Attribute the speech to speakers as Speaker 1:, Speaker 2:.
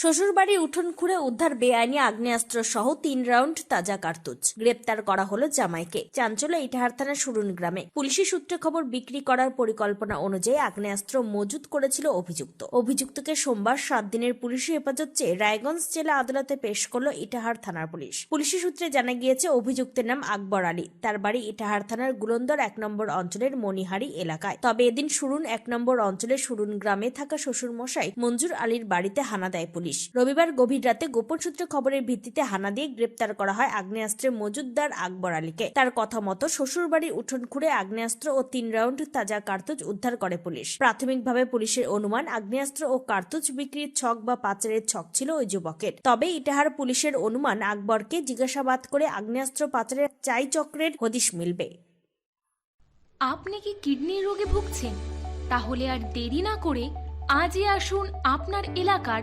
Speaker 1: শ্বশুরবাড়ির উঠোন খুঁড়ে উদ্ধার বেআইনি আগ্নেয়াস্ত্র সহ তিন রাউন্ড তাজা কার্তুজ। গ্রেপ্তার করা হলো জামাইকে। চাঞ্চল্য ইটাহার থানার সুরুন গ্রামে। পুলিশি সূত্রে খবর, বিক্রি করার পরিকল্পনা অনুযায়ী আগ্নেয়াস্ত্র মজুত করেছিল অভিযুক্ত। অভিযুক্তকে সোমবার সাত দিনের পুলিশি হেফাজত চেয়ে রায়গঞ্জ জেলা আদালতে পেশ করল ইটাহার থানার পুলিশ। পুলিশি সূত্রে জানা গিয়েছে, অভিযুক্তের নাম আকবর আলী। তার বাড়ি ইটাহার থানার গুলন্দর এক নম্বর অঞ্চলের মনিহারি এলাকায়। তবে এদিন সুরুন এক নম্বর অঞ্চলের সুরুন গ্রামে থাকা শ্বশুর মশাই মঞ্জুর আলীর বাড়িতে হানা দেয় পুলিশ। রবিবার গভীর রাতে গোপন সূত্রে খবরের ভিত্তিতে হানা দিয়ে গ্রেপ্তার করা হয় আগ্নেয়াস্ত্রের মজুদদার আকবর আলীকে। তার কথা মতো শ্বশুর বাড়ির উঠোন খুঁড়ে আগ্নেয়াস্ত্র ও তিন রাউন্ড তাজা কার্তুজ উদ্ধার করে পুলিশ। প্রাথমিকভাবে পুলিশের অনুমান, আগ্নেয়াস্ত্র ও কার্তুজ বিক্রির ছক বা পাচারের ছক ছিল ওই যুবকের। তবে ইটাহার পুলিশের অনুমান, আকবরকে জিজ্ঞাসাবাদ করে আগ্নেয়াস্ত্র পাচারের চাই চক্রের হদিশ মিলবে।
Speaker 2: আপনি কি কিডনি রোগে ভুগছেন? তাহলে আর দেরি না করে আজই আসুন আপনার এলাকার